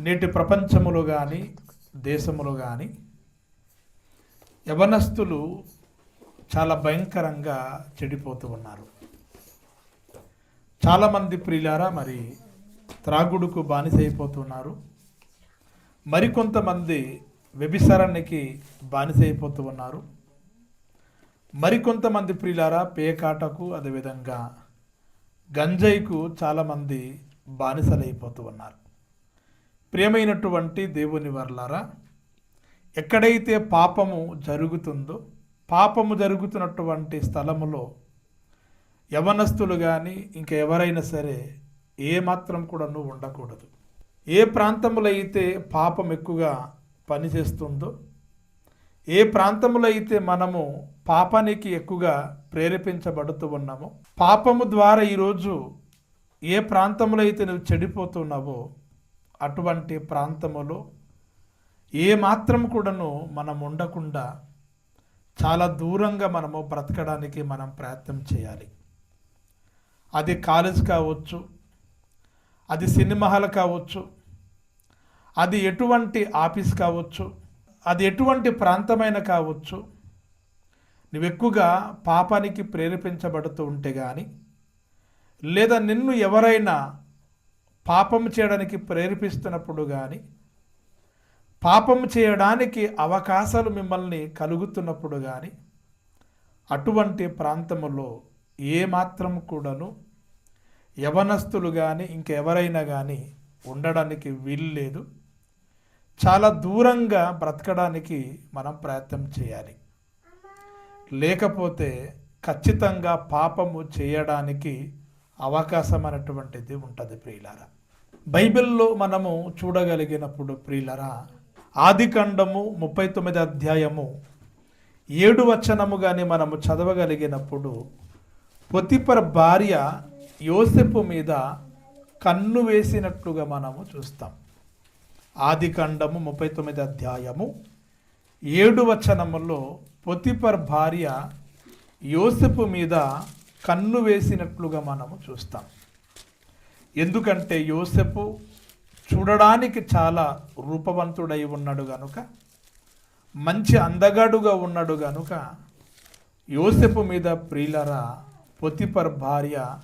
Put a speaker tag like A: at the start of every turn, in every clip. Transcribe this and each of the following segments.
A: నేటి ప్రపంచములు కానీ దేశములు కానీ యవనస్తులు చాలా భయంకరంగా చెడిపోతూ ఉన్నారు. చాలామంది ప్రియులారా మరి త్రాగుడుకు బానిసైపోతున్నారు. మరికొంతమంది వ్యభిసరణకి బానిసైపోతూ ఉన్నారు. మరికొంతమంది ప్రియులారా పేకాటకు అదేవిధంగా గంజాయికు చాలామంది బానిసలైపోతూ ఉన్నారు. ప్రియమైనటువంటి దేవుని వర్లారా ఎక్కడైతే పాపము జరుగుతుందో పాపము జరుగుతున్నటువంటి స్థలములో యవనస్తులు కానీ ఇంకా ఎవరైనా సరే ఏ మాత్రం కూడా నువ్వు ఉండకూడదు. ఏ ప్రాంతంలో అయితే పాపం ఎక్కువగా పనిచేస్తుందో ఏ ప్రాంతంలో అయితే మనము పాపానికి ఎక్కువగా ప్రేరేపించబడుతూ ఉన్నామో పాపము ద్వారా ఈరోజు ఏ ప్రాంతంలో అయితే నువ్వు చెడిపోతున్నావో అటువంటి ప్రాంతములో ఏ మాత్రం కూడాను మనం ఉండకుండా చాలా దూరంగా మనము బ్రతకడానికి మనం ప్రయత్నం చేయాలి. అది కాలేజ్ కావచ్చు అది సినిమా హాల్ కావచ్చు అది ఎటువంటి ఆఫీస్ కావచ్చు అది ఎటువంటి ప్రాంతమైన కావచ్చు నువ్వు ఎక్కువగా పాపానికి ప్రేరేపించబడుతూ ఉంటే కానీ లేదా నిన్ను ఎవరైనా పాపం చేయడానికి ప్రేరేపిస్తున్నప్పుడు కానీ పాపం చేయడానికి అవకాశాలు మిమ్మల్ని కలుగుతున్నప్పుడు కానీ అటువంటి ప్రాంతములో ఏమాత్రం కూడాను యవనస్తులు కానీ ఇంకెవరైనా కానీ ఉండడానికి వీలు లేదు చాలా దూరంగా బ్రతకడానికి మనం ప్రయత్నం చేయాలి. లేకపోతే ఖచ్చితంగా పాపము చేయడానికి అవకాశం అనేటువంటిది ఉంటుంది ప్రియులారా. బైబిల్లో మనము చూడగలిగినప్పుడు ప్రియులరా ఖండము ముప్పై తొమ్మిది అధ్యాయము ఏడు వచనము కానీ మనము చదవగలిగినప్పుడు పొతిపర్ భార్య యోసెపు మీద కన్ను వేసినట్లుగా మనము చూస్తాం. ఆది ఖండము ముప్పై తొమ్మిది అధ్యాయము ఏడు వచనములో పొతిపర్ భార్య యోసెపు మీద కన్ను వేసినట్లుగా మనము చూస్తాం. ఎందుకంటే యోసెపు చూడడానికి చాలా రూపవంతుడై ఉన్నాడు గనుక మంచి అందగాడుగా ఉన్నాడు గనుక యోసెపు మీద ప్రియులరా పొతిపర్ భార్య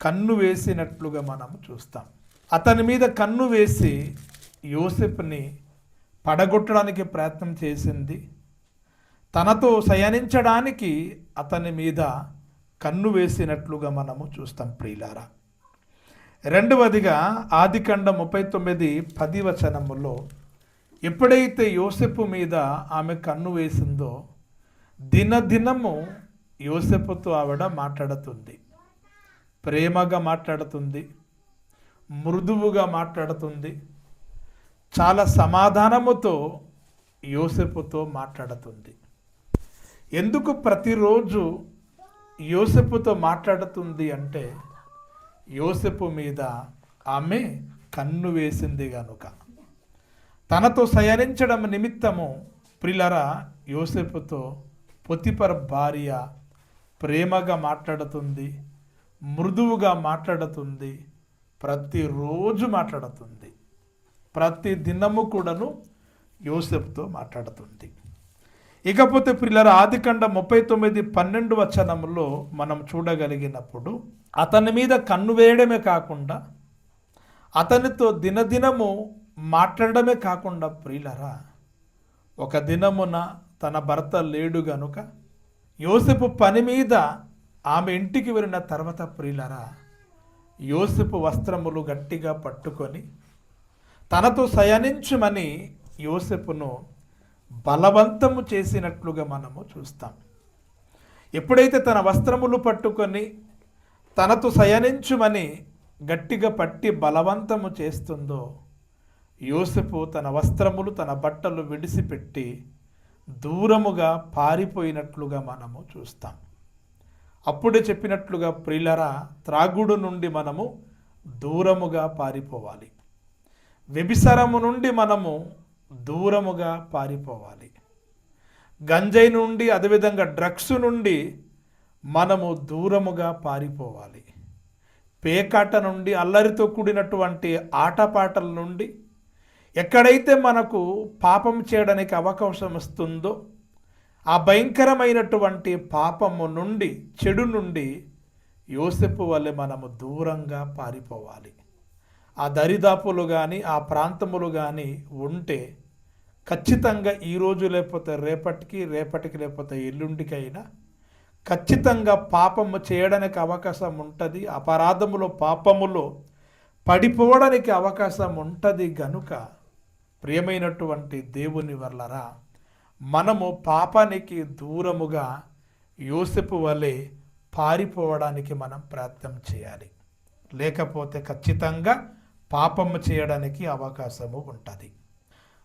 A: కన్ను వేసినట్లుగా మనం చూస్తాం. అతని మీద కన్ను వేసి యోసెఫ్ని పడగొట్టడానికి ప్రయత్నం చేసింది. తనతో శయనించడానికి అతని మీద కన్ను వేసినట్లుగా మనము చూస్తాం ప్రియులారా. రెండవదిగా ఆదికండ ముప్పై తొమ్మిది పది వచనములో ఎప్పుడైతే యోసెపు మీద ఆమె కన్ను వేసిందో దినదినము యోసెపుతో ఆవిడ మాట్లాడుతుంది. ప్రేమగా మాట్లాడుతుంది. మృదువుగా మాట్లాడుతుంది. చాలా సమాధానముతో యోసెపుతో మాట్లాడుతుంది. ఎందుకు ప్రతిరోజు యోసెపుతో మాట్లాడుతుంది అంటే యోసెపు మీద ఆమె కన్ను వేసింది గనుక. తనతో శయనించడం నిమిత్తము ప్రిలరా యోసెపుతో పొతిపర్ భార్య ప్రేమగా మాట్లాడుతుంది మృదువుగా మాట్లాడుతుంది ప్రతిరోజు మాట్లాడుతుంది. ప్రతి దినము కూడాను యోసెఫ్తో మాట్లాడుతుంది. ఇకపోతే పిల్లల ఆదికండ ముప్పై తొమ్మిది పన్నెండు వచనంలో మనం చూడగలిగినప్పుడు అతని మీద కన్ను వేయడమే కాకుండా అతనితో దినదినము మాట్లాడడమే కాకుండా ప్రియులరా ఒక దినమున తన భర్త లేడు గనుక యోసెపు పని మీద ఆమె ఇంటికి వెళ్ళిన తర్వాత ప్రియులరా యోసెపు వస్త్రములు గట్టిగా పట్టుకొని తనతో శయనించమని యోసెపును బలవంతము చేసినట్లుగా మనము చూస్తాం. ఎప్పుడైతే తన వస్త్రములు పట్టుకొని తనతో శయనించుమని గట్టిగా పట్టి బలవంతము చేస్తుందో యోసెపు తన వస్త్రములు తన బట్టలు విడిసిపెట్టి దూరముగా పారిపోయినట్లుగా మనము చూస్తాం. అప్పుడే చెప్పినట్లుగా ప్రిలరా త్రాగుడు నుండి మనము దూరముగా పారిపోవాలి. వ్యభిసరము నుండి మనము దూరముగా పారిపోవాలి. గంజాయి నుండి అదేవిధంగా డ్రగ్స్ నుండి మనము దూరముగా పారిపోవాలి. పేకాట నుండి అల్లరితో కూడినటువంటి ఆటపాటల నుండి ఎక్కడైతే మనకు పాపం చేయడానికి అవకాశం వస్తుందో ఆ భయంకరమైనటువంటి పాపము నుండి చెడు నుండి యోసెపు వల్లే మనము దూరంగా పారిపోవాలి. ఆ దరిదాపులు కానీ ఆ ప్రాంతములు కానీ ఉంటే ఖచ్చితంగా ఈరోజు లేకపోతే రేపటికి రేపటికి లేకపోతే ఎల్లుండికైనా ఖచ్చితంగా పాపము చేయడానికి అవకాశం ఉంటుంది. అపరాధములో పాపములో పడిపోవడానికి అవకాశం ఉంటుంది గనుక ప్రియమైనటువంటి దేవుని వల్లరా మనము పాపానికి దూరముగా యోసెపు వలె పారిపోవడానికి మనం ప్రయత్నం చేయాలి. లేకపోతే ఖచ్చితంగా పాపము చేయడానికి అవకాశము ఉంటుంది.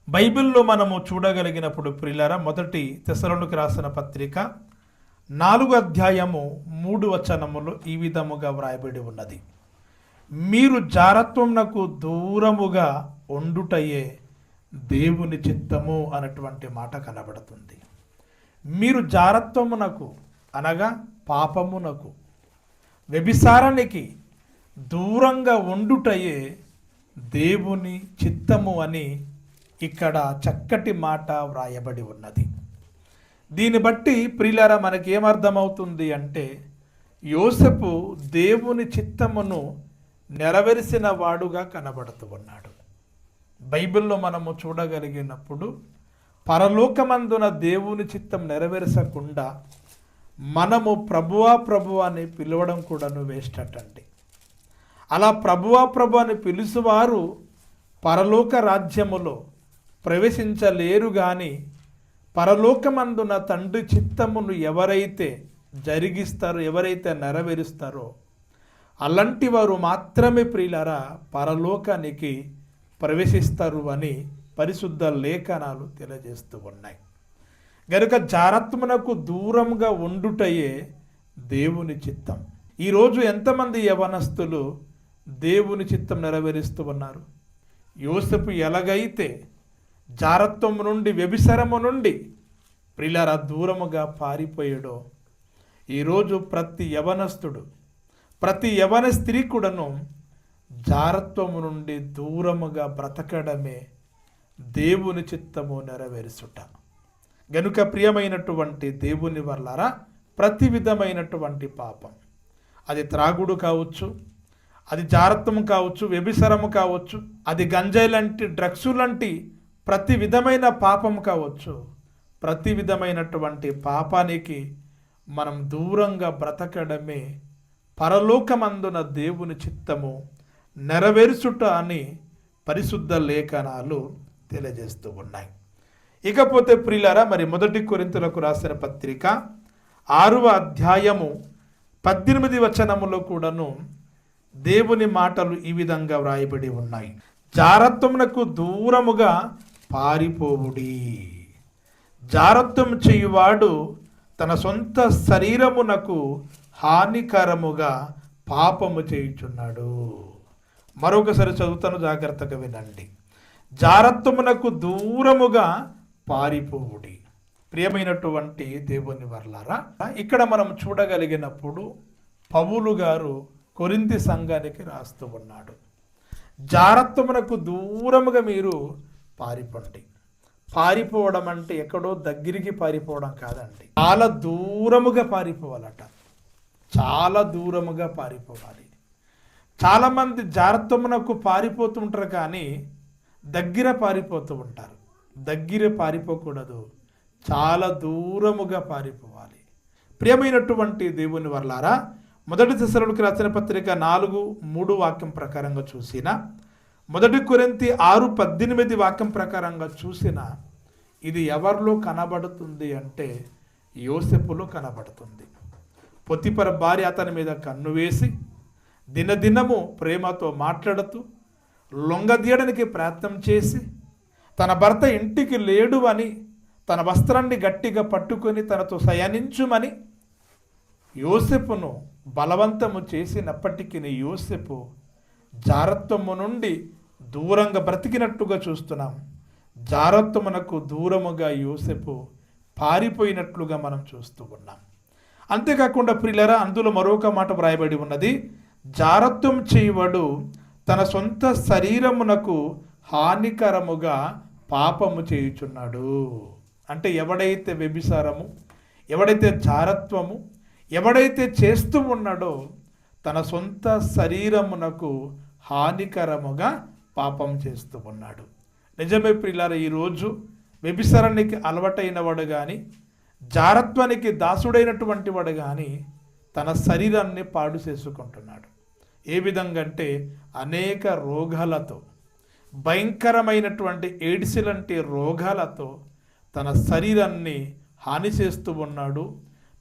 A: బైబిల్లో మనము చూడగలిగినప్పుడు ప్రిల్లర మొదటి తెసలోనికి రాసిన పత్రిక నాలుగు అధ్యాయము మూడు వచనములు ఈ విధముగా వ్రాయబడి ఉన్నది. మీరు జారత్వమునకు దూరముగా ఉండుటయే దేవుని చిత్తము అన్నటువంటి మాట కనబడుతుంది. మీరు జారత్వమునకు అనగా పాపమునకు వ్యభిసారానికి దూరంగా ఉండుటయే దేవుని చిత్తము అని ఇక్కడ చక్కటి మాట వ్రాయబడి ఉన్నది. దీన్ని బట్టి ప్రియులారా మనకి ఏమర్థమవుతుంది అంటే యోసపు దేవుని చిత్తమును నెరవేర్చిన వాడుగా కనబడుతూ ఉన్నాడు. బైబిల్లో మనము చూడగలిగినప్పుడు పరలోకమందున దేవుని చిత్తం నెరవేర్చకుండా మనము ప్రభువా ప్రభు అని పిలవడం కూడాను వేస్ట్ అటండి. అలా ప్రభువా ప్రభు అని పిలుసువారు పరలోక రాజ్యములో ప్రవేశించలేరు కానీ పరలోకమందున తండ్రి చిత్తమును ఎవరైతే జరిగిస్తారో ఎవరైతే నెరవేరుస్తారో అలాంటి వారు మాత్రమే ప్రియులరా పరలోకానికి ప్రవేశిస్తారు అని పరిశుద్ధ లేఖనాలు తెలియజేస్తూ ఉన్నాయి. గనుక జారత్మనకు దూరంగా ఉండుటయే దేవుని చిత్తం. ఈరోజు ఎంతమంది యవనస్తులు దేవుని చిత్తం నెరవేరుస్తూ ఉన్నారు? యోసపు ఎలాగైతే జారత్వం నుండి వ్యభిసరము నుండి ప్రిలర దూరముగా పారిపోయాడో. ఈరోజు ప్రతి యవనస్తుడు ప్రతి యవన స్త్రీ కూడాను జారత్వము నుండి దూరముగా బ్రతకడమే దేవుని చిత్తము నెరవేరుసుట గనుక ప్రియమైనటువంటి దేవుని వల్లరా ప్రతి విధమైనటువంటి పాపం. అది త్రాగుడు కావచ్చు అది జారత్వం కావచ్చు వ్యభిసరము కావచ్చు అది గంజాయి లాంటి డ్రగ్స్ లాంటి ప్రతి విధమైన పాపం కావచ్చు. ప్రతి విధమైనటువంటి పాపానికి మనం దూరంగా బ్రతకడమే పరలోకమందున దేవుని చిత్తము నెరవేర్చుట అని పరిశుద్ధ లేఖనాలు తెలియజేస్తూ ఉన్నాయి. ఇకపోతే ప్రియులారా మరి మొదటి కొరింతలకు రాసిన పత్రిక ఆరవ అధ్యాయము పద్దెనిమిది వచనములో కూడాను దేవుని మాటలు ఈ విధంగా వ్రాయబడి ఉన్నాయి. జారత్వమునకు దూరముగా పారిపోవుడి. జారత్వం చేయువాడు తన సొంత శరీరమునకు హానికరముగా పాపము చేయుచున్నాడు. మరొకసారి చదువుతాను జాగ్రత్తగా వినండి. జారత్వమునకు దూరముగా పారిపోవుడి. ప్రియమైనటువంటి దేవుని వర్లారా ఇక్కడ మనం చూడగలిగినప్పుడు పౌలు గారు కొరింది సంఘానికి రాస్తూ ఉన్నాడు. జారత్వమునకు దూరముగా మీరు పారిపోండి పారిపోవడం అంటే ఎక్కడో దగ్గరికి పారిపోవడం కాదండి. చాలా దూరముగా పారిపోవాలట. చాలా దూరముగా పారిపోవాలి. చాలామంది జారత్వమునకు పారిపోతుంటారు కానీ దగ్గర పారిపోతూ ఉంటారు. దగ్గర పారిపోకూడదు. చాలా దూరముగా పారిపోవాలి. ప్రియమైనటువంటి దేవుని వర్లారా మొదటి దశలకు రాసిన పత్రిక నాలుగు మూడు వాక్యం ప్రకారంగా చూసినా మొదటి కొరింతి ఆరు పద్దెనిమిది వాక్యం ప్రకారంగా చూసిన ఇది ఎవరిలో కనబడుతుంది అంటే యోసెపులో కనబడుతుంది. పొత్తిపర భార్య అతని మీద కన్ను వేసి దినదినము ప్రేమతో మాట్లాడుతూ లొంగదీయడానికి ప్రయత్నం చేసి తన భర్త ఇంటికి లేడు అని తన వస్త్రాన్ని గట్టిగా పట్టుకొని తనతో శయనించుమని యోసెపును బలవంతము చేసినప్పటికీ యోసెపు జారత్వము నుండి దూరంగా బ్రతికినట్టుగా చూస్తున్నాం. జారత్వమునకు దూరముగా యూసెపు పారిపోయినట్లుగా మనం చూస్తూ ఉన్నాం. అంతేకాకుండా ప్రిలరా అందులో మరొక మాట వ్రాయబడి ఉన్నది. జారత్వం చేయవాడు తన సొంత శరీరమునకు హానికరముగా పాపము చేయుచున్నాడు. అంటే ఎవడైతే వ్యభిసారము ఎవడైతే జారత్వము ఎవడైతే చేస్తూ ఉన్నాడో తన సొంత శరీరమునకు హానికరముగా పాపం చేస్తూ ఉన్నాడు. నిజమే పిల్లల ఈరోజు వ్యభిసరణకి అలవాటైన వాడు కానీ జారత్వానికి దాసుడైనటువంటి వాడు కానీ తన శరీరాన్ని పాడు చేసుకుంటున్నాడు. ఏ విధంగా అంటే అనేక రోగాలతో భయంకరమైనటువంటి ఎయిడ్స్ లాంటి రోగాలతో తన శరీరాన్ని హాని చేస్తూ ఉన్నాడు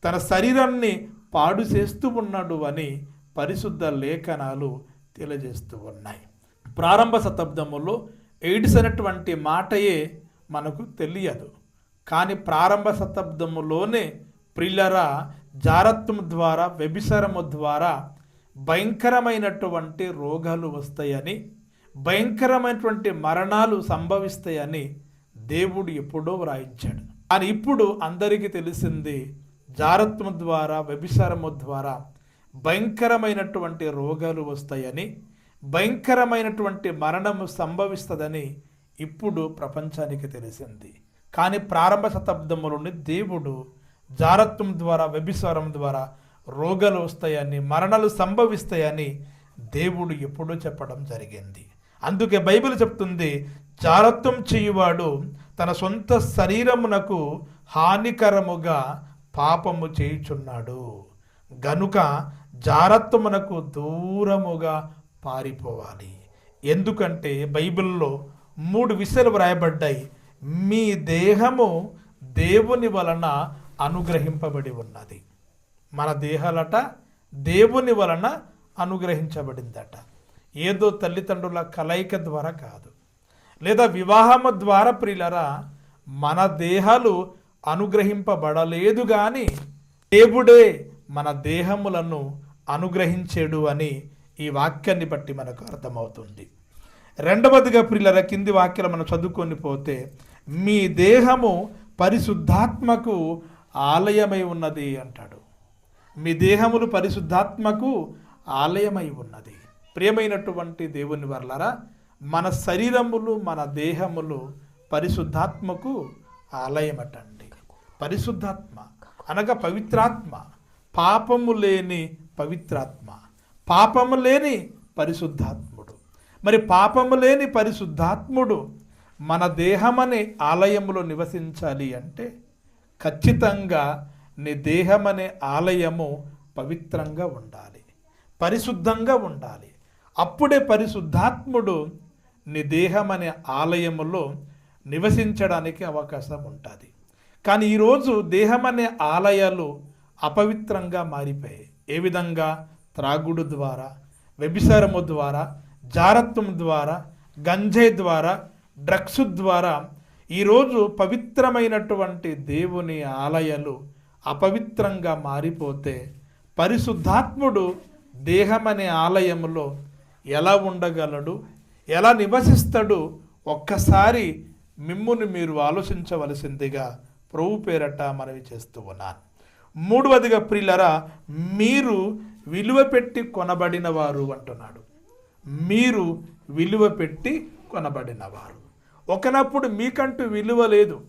A: తన శరీరాన్ని పాడు చేస్తూ ఉన్నాడు అని పరిశుద్ధ లేఖనాలు తెలియజేస్తూ ఉన్నాయి. ప్రారంభ శతాబ్దములో ఎయిడ్స్ అనేటువంటి మాటయే మనకు తెలియదు. కానీ ప్రారంభ శతాబ్దములోనే ప్రిల్లర జారత్వం ద్వారా వ్యభిసరము ద్వారా భయంకరమైనటువంటి రోగాలు వస్తాయని భయంకరమైనటువంటి మరణాలు సంభవిస్తాయని దేవుడు ఎప్పుడో వ్రాయించాడు. కానీ ఇప్పుడు అందరికీ తెలిసింది జారత్వం ద్వారా వ్యభిసరము ద్వారా భయంకరమైనటువంటి రోగాలు వస్తాయని భయంకరమైనటువంటి మరణము సంభవిస్తుందని ఇప్పుడు ప్రపంచానికి తెలిసింది. కానీ ప్రారంభ శతాబ్దములోని దేవుడు జారత్వం ద్వారా వ్యభిసారం ద్వారా రోగాలు వస్తాయని మరణాలు సంభవిస్తాయని దేవుడు ఎప్పుడూ చెప్పడం జరిగింది. అందుకే బైబిల్ చెప్తుంది జారత్వం చేయువాడు తన సొంత శరీరమునకు హానికరముగా పాపము చేయుచున్నాడు. గనుక జారత్వమునకు దూరముగా పారిపోవాలి. ఎందుకంటే బైబిల్లో మూడు విషయాలు వ్రాయబడ్డాయి. మీ దేహము దేవుని వలన అనుగ్రహింపబడి ఉన్నది. మన దేహాలట దేవుని వలన అనుగ్రహించబడిందట. ఏదో తల్లిదండ్రుల కలయిక ద్వారా కాదు. లేదా వివాహము ద్వారా ప్రియులరా మన దేహాలు అనుగ్రహింపబడలేదు కానీ దేవుడే మన దేహములను అనుగ్రహించేడు అని ఈ వాక్యాన్ని బట్టి మనకు అర్థమవుతుంది. రెండవదిగా ప్రిల్లర కింది వాక్యాలు మనం చదువుకొని పోతే మీ దేహము పరిశుద్ధాత్మకు ఆలయమై ఉన్నది అంటాడు. మీ దేహములు పరిశుద్ధాత్మకు ఆలయమై ఉన్నది. ప్రియమైనటువంటి దేవుని వర్లరా మన శరీరములు మన దేహములు పరిశుద్ధాత్మకు ఆలయమటండి. పరిశుద్ధాత్మ అనగా పవిత్రాత్మ. పాపము లేని పవిత్రాత్మ. పాపము లేని పరిశుద్ధాత్ముడు. మరి పాపము లేని పరిశుద్ధాత్ముడు మన దేహమనే ఆలయములో నివసించాలి అంటే ఖచ్చితంగా నీ దేహమనే ఆలయము పవిత్రంగా ఉండాలి. పరిశుద్ధంగా ఉండాలి. అప్పుడే పరిశుద్ధాత్ముడు నీ దేహమనే ఆలయములో నివసించడానికి అవకాశం ఉంటుంది. కానీ ఈరోజు దేహం అనే ఆలయాలు అపవిత్రంగా మారిపోయాయి. ఏ విధంగా? త్రాగుడు ద్వారా వ్యభిసారము ద్వారా జారత్వం ద్వారా గంజే ద్వారా డ్రగ్స్ ద్వారా ఈరోజు పవిత్రమైనటువంటి దేవుని ఆలయాలు అపవిత్రంగా మారిపోతే పరిశుద్ధాత్ముడు దేహమనే ఆలయములో ఎలా ఉండగలడు? ఎలా నివసిస్తాడు? ఒక్కసారి మిమ్ముని మీరు ఆలోచించవలసిందిగా ప్రభు పేరట మనవి చేస్తూ ఉన్నాను. మూడవదిగా ప్రియులరా మీరు విలువ పెట్టి కొనబడిన వారు అంటున్నాడు. మీరు విలువ పెట్టి కొనబడినవారు. ఒకనప్పుడు మీకంటూ విలువ లేదు.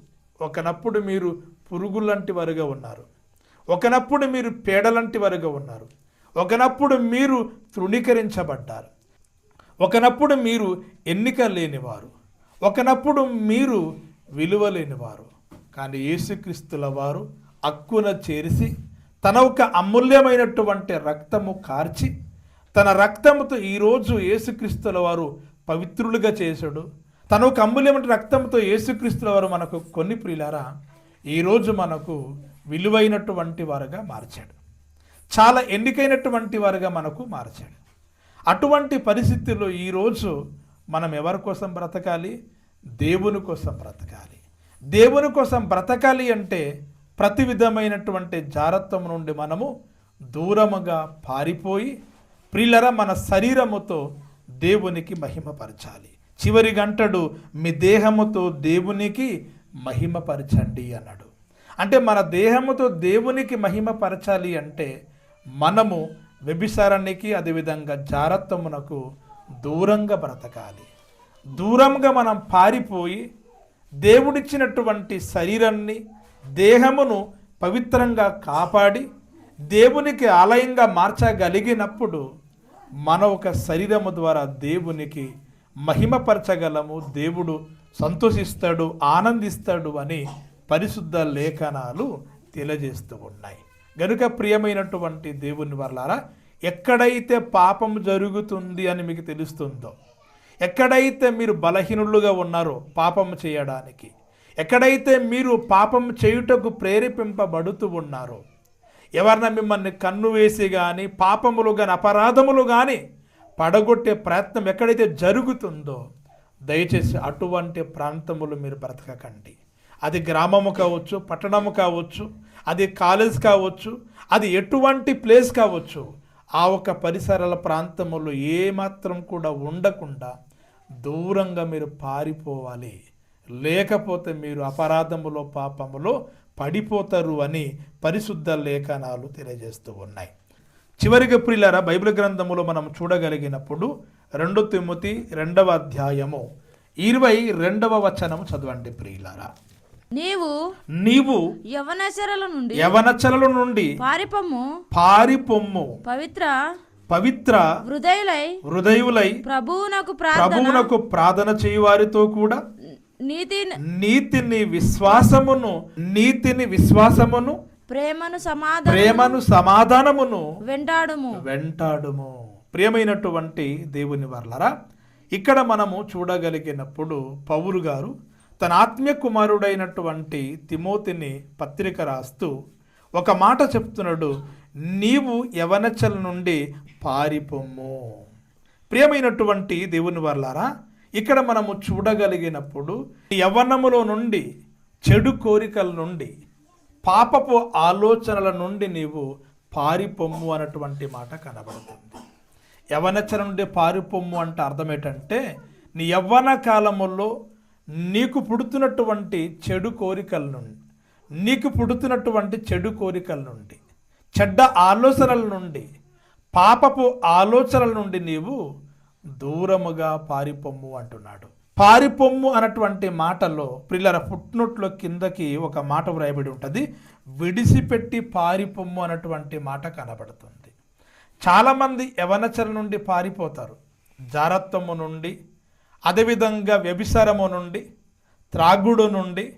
A: ఒకనప్పుడు మీరు పురుగులంటి వారుగా ఉన్నారు. ఒకనప్పుడు మీరు పేడలంటి వారుగా ఉన్నారు. ఒకనప్పుడు మీరు తృణీకరించబడ్డారు. ఒకనప్పుడు మీరు ఎన్నిక లేనివారు. ఒకనప్పుడు మీరు విలువ లేనివారు. కానీ యేసుక్రీస్తుల వారు అక్కున చేరిసి తన ఒక అమూల్యమైనటువంటి రక్తము కార్చి తన రక్తముతో ఈరోజు యేసుక్రీస్తుల వారు పవిత్రులుగా చేశాడు. తన ఒక అమూల్యమైన రక్తంతో యేసుక్రీస్తుల వారు మనకు కొన్ని ప్రియులారా ఈరోజు మనకు విలువైనటువంటి వారుగా మార్చాడు. చాలా ఎన్నికైనటువంటి వారుగా మనకు మార్చాడు. అటువంటి పరిస్థితుల్లో ఈరోజు మనం ఎవరి కోసం బ్రతకాలి? దేవుని కోసం బ్రతకాలి. దేవుని కోసం బ్రతకాలి అంటే ప్రతి విధమైనటువంటి జారత్వం నుండి మనము దూరముగా పారిపోయి ప్రిల్లర మన శరీరముతో దేవునికి మహిమపరచాలి. చివరి గంటడు మీ దేహముతో దేవునికి మహిమపరచండి అన్నాడు. అంటే మన దేహముతో దేవునికి మహిమపరచాలి అంటే మనము వ్యభిసారానికి అదేవిధంగా జారత్వమునకు దూరంగా బ్రతకాలి. దూరంగా మనం పారిపోయి దేవుడిచ్చినటువంటి శరీరాన్ని దేహమును పవిత్రంగా కాపాడి దేవునికి ఆలయంగా మార్చగలిగినప్పుడు మన ఒక శరీరము ద్వారా దేవునికి మహిమపరచగలము దేవుడు సంతోషిస్తాడు ఆనందిస్తాడు అని పరిశుద్ధ లేఖనాలు తెలియజేస్తూ ఉన్నాయి. గనుక ప్రియమైనటువంటి దేవుని వల్లారా ఎక్కడైతే పాపం జరుగుతుంది అని మీకు తెలుస్తుందో ఎక్కడైతే మీరు బలహీనులుగా ఉన్నారో పాపం చేయడానికి ఎక్కడైతే మీరు పాపం చేయుటకు ప్రేరేపింపబడుతూ ఉన్నారో ఎవరిన మిమ్మల్ని కన్ను వేసి కానీ పాపములు కానీ అపరాధములు కానీ పడగొట్టే ప్రయత్నం ఎక్కడైతే జరుగుతుందో దయచేసి అటువంటి ప్రాంతములు మీరు బ్రతకకండి. అది గ్రామము కావచ్చు పట్టణము కావచ్చు అది కాలేజ్ కావచ్చు అది ఎటువంటి ప్లేస్ కావచ్చు ఆ ఒక పరిసరాల ప్రాంతములో ఏమాత్రం కూడా ఉండకుండా దూరంగా మీరు పారిపోవాలి. లేకపోతే మీరు అపరాధములో పాపములో పడిపోతారు అని పరిశుద్ధ లేఖనాలు తెలియజేస్తూ ఉన్నాయి. చివరిగా ప్రియులారా బైబిల్ గ్రంథములో మనం చూడగలిగినప్పుడు రెండు తిమ్మతి రెండవ అధ్యాయము ఇరవై రెండవ వచనం చదవండి ప్రియులారా.
B: నీవు
A: నీవు
B: యవనశరల నుండి
A: యవనచలల నుండి
B: పారిపమ్ము
A: పారిపొమ్ము
B: పవిత్ర
A: పవిత్ర
B: హృదయులై
A: హృదయులై
B: ప్రభువునకు ప్రార్థన
A: ప్రభువునకు ప్రార్థన చేయువారితో కూడా
B: నీతి
A: నీతిని విశ్వాసమును నీతిని విశ్వాసమును
B: ప్రేమను సమాధానం
A: ప్రేమను సమాధానమును
B: వెంటాడుము.
A: వెంటాడుము. ప్రియమైనటువంటి దేవుని వర్లరా ఇక్కడ మనము చూడగలిగినప్పుడు పౌరు గారు తన ఆత్మీయ కుమారుడైనటువంటి తిమోతిని పత్రిక రాస్తూ ఒక మాట చెప్తున్నాడు నీవు యవనచల నుండి పారిపోమ్ము. ప్రియమైనటువంటి దేవుని వర్లారా ఇక్కడ మనము చూడగలిగినప్పుడు యవ్వనములో నుండి చెడు కోరికల నుండి పాపపు ఆలోచనల నుండి నీవు పారిపొమ్ము అన్నటువంటి మాట కనబడుతుంది. యవనచన నుండి పారిపొమ్ము అంటే అర్థం ఏంటంటే నీ యవ్వన కాలములో నీకు పుడుతున్నటువంటి చెడు కోరికల నుండి నీకు పుడుతున్నటువంటి చెడు కోరికల నుండి చెడ్డ ఆలోచనల నుండి పాపపు ఆలోచనల నుండి నీవు దూరముగా పారిపొమ్ము అంటున్నాడు. పారిపొమ్ము అన్నటువంటి మాటలో పిల్లల ఫుట్నోట్లో కిందకి ఒక మాట వ్రాయబడి ఉంటుంది. విడిసిపెట్టి పారిపొమ్ము అన్నటువంటి మాట కనబడుతుంది. చాలామంది యవనచర నుండి పారిపోతారు. జారత్వము నుండి అదేవిధంగా వ్యభిసరము నుండి త్రాగుడు నుండి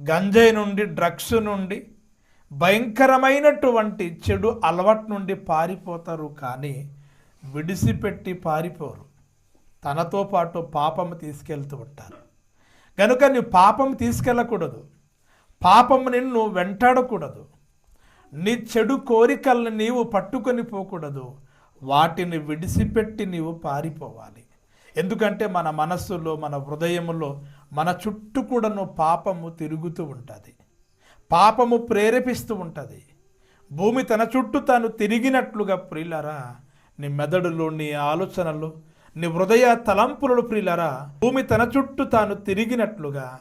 A: గంజాయి నుండి డ్రగ్స్ నుండి భయంకరమైనటువంటి చెడు అలవాటు నుండి పారిపోతారు కానీ విడిసిపెట్టి పారిపోరు. తనతో పాటు పాపము తీసుకెళ్తూ ఉంటారు. కనుక నీ పాపం తీసుకెళ్ళకూడదు. పాపం నిన్ను వెంటాడకూడదు. నీ చెడు కోరికల్ని నీవు పట్టుకొని పోకూడదు. వాటిని విడిసిపెట్టి నీవు పారిపోవాలి. ఎందుకంటే మన మనస్సులో మన హృదయములో మన చుట్టూ కూడాను పాపము తిరుగుతూ ఉంటుంది. పాపము ప్రేరేపిస్తూ ఉంటుంది. భూమి తన చుట్టూ తాను తిరిగినట్లుగా ప్రిల్లరా నీ మెదడులో నీ ఆలోచనలు నీ హృదయ తలంపులను ప్రియులరా భూమి తన చుట్టూ తాను తిరిగినట్లుగా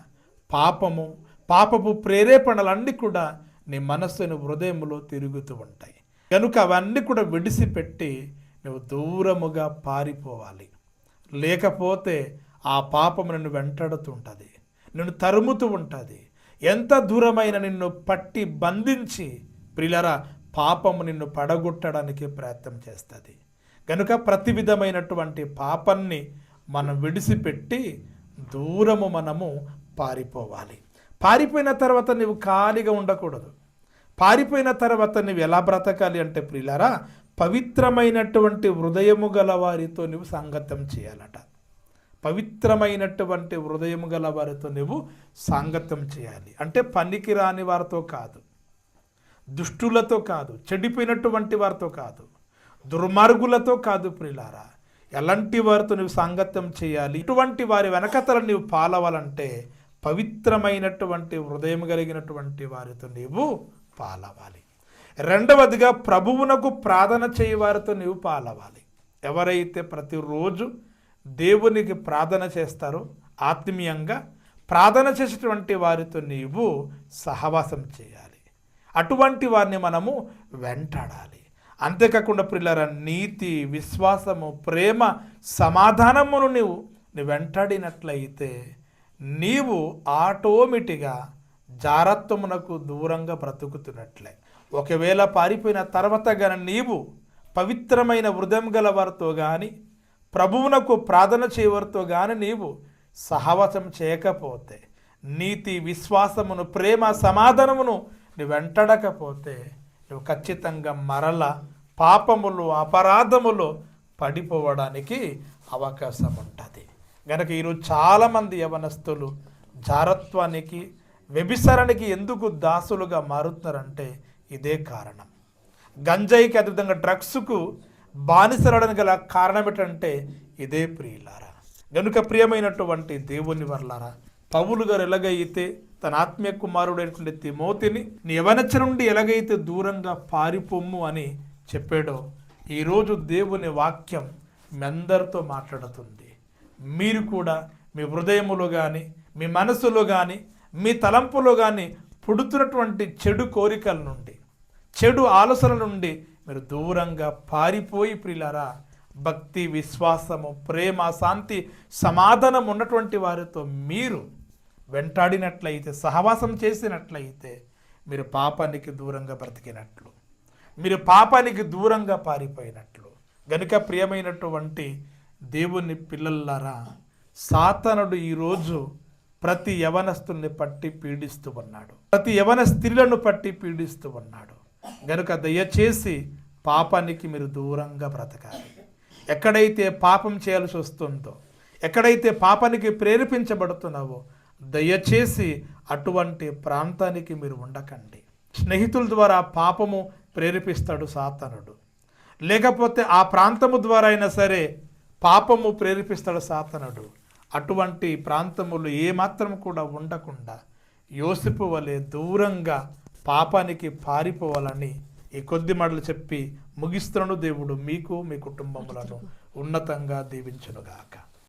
A: పాపము పాపపు ప్రేరేపణలన్నీ కూడా నీ మనస్సుని హృదయములో తిరుగుతూ ఉంటాయి. కనుక అవన్నీ కూడా విడిసిపెట్టి నువ్వు దూరముగా పారిపోవాలి. లేకపోతే ఆ పాపము నిన్ను వెంటాడుతుంటుంది నిన్ను తరుముతూ ఉంటుంది. ఎంత దూరమైన నిన్ను పట్టి బంధించి ప్రిలరా పాపము నిన్ను పడగొట్టడానికి ప్రయత్నం చేస్తుంది. కనుక ప్రతి విధమైనటువంటి పాపాన్ని మనం విడిసిపెట్టి దూరము మనము పారిపోవాలి. పారిపోయిన తర్వాత నువ్వు ఖాళీగా ఉండకూడదు. పారిపోయిన తర్వాత నువ్వు ఎలా బ్రతకాలి అంటే ప్రియులారా పవిత్రమైనటువంటి హృదయము గల వారితో నువ్వు సంగతం చేయాలట. పవిత్రమైనటువంటి హృదయము గల వారితో నువ్వు సాంగత్యం చేయాలి. అంటే పనికి రాని వారితో కాదు దుష్టులతో కాదు చెడిపోయినటువంటి వారితో కాదు. దుర్మార్గులతో కాదు ప్రిలారా. ఎలాంటి వారితో నువ్వు సాంగత్యం చేయాలి? ఇటువంటి వారి వెనకతలు నీవు పాలవాలంటే పవిత్రమైనటువంటి హృదయం కలిగినటువంటి వారితో నీవు పాలవాలి. రెండవదిగా ప్రభువునకు ప్రార్థన చేయవారితో నీవు పాలవాలి. ఎవరైతే ప్రతిరోజు దేవునికి ప్రార్థన చేస్తారో ఆత్మీయంగా ప్రార్థన చేసేటువంటి వారితో నీవు సహవాసం చేయాలి. అటువంటి వారిని మనము వెంటాడాలి. అంతేకాకుండా పిల్లల నీతి విశ్వాసము ప్రేమ సమాధానమును నీవు నువ్వు వెంటాడినట్లయితే నీవు ఆటోమేటిక్గా జారత్వమునకు దూరంగా బ్రతుకుతున్నట్లే. ఒకవేళ పారిపోయిన తర్వాత కానీ నీవు పవిత్రమైన హృదయం గల వారితో కానీ ప్రభువునకు ప్రార్థన చేయవారితో కానీ నీవు సహవాసం చేయకపోతే నీతి విశ్వాసమును ప్రేమ సమాధానమును నువ్వు వెంటడకపోతే నువ్వు ఖచ్చితంగా మరల పాపములు అపరాధములు పడిపోవడానికి అవకాశం ఉంటుంది కనుక ఈరోజు చాలామంది యవనస్తులు జారత్వానికి వ్యభిసరణకి ఎందుకు దాసులుగా మారుతున్నారంటే ఇదే కారణం. గంజాయికి అదేవిధంగా డ్రగ్స్కు బానిసలడానికి గల కారణం ఏంటంటే ఇదే ప్రియులారా. గనుక ప్రియమైనటువంటి దేవుని వర్లారా పౌలు గారు ఎలాగైతే తన ఆత్మీయ కుమారుడైనటువంటి తిమోతిని నీ యవనచ్చ నుండి ఎలాగైతే దూరంగా పారిపోమ్ము అని చెప్పాడో ఈరోజు దేవుని వాక్యం మీ అందరితో మాట్లాడుతుంది. మీరు కూడా మీ హృదయములో కానీ మీ మనసులో కానీ మీ తలంపులో కానీ పుడుతున్నటువంటి చెడు కోరికల నుండి చెడు ఆలోచనల నుండి మీరు దూరంగా పారిపోయి ప్రియులారా భక్తి విశ్వాసము ప్రేమ శాంతి సమాధానం ఉన్నటువంటి వారితో మీరు వెంటాడినట్లయితే సహవాసం చేసినట్లయితే మీరు పాపానికి దూరంగా బ్రతికినట్లు మీరు పాపానికి దూరంగా పారిపోయినట్లు. గనుక ప్రియమైనటువంటి దేవుని పిల్లలారా సాతనుడు ఈరోజు ప్రతి యవనస్తుల్ని పట్టి పీడిస్తూ ఉన్నాడు. ప్రతి యవన స్త్రీలను పట్టి పీడిస్తూ ఉన్నాడు. గనుక దయచేసి పాపానికి మీరు దూరంగా బ్రతకాలి. ఎక్కడైతే పాపం చేయాల్సి వస్తుందో ఎక్కడైతే పాపానికి ప్రేరేపించబడుతున్నావో దయచేసి అటువంటి ప్రాంతానికి మీరు ఉండకండి. స్నేహితుల ద్వారా పాపము ప్రేరేపిస్తాడు సాతనుడు. లేకపోతే ఆ ప్రాంతము ద్వారా అయినా సరే పాపము ప్రేరేపిస్తాడు సాతనుడు. అటువంటి ప్రాంతములు ఏమాత్రం కూడా ఉండకుండా యోసిపు వలె దూరంగా పాపానికి పారిపోవాలని ఈ కొద్ది మాటలు చెప్పి ముగిస్తున్నాడు దేవుడు మీకు మీ కుటుంబములను ఉన్నతంగా దీవించునుగాక.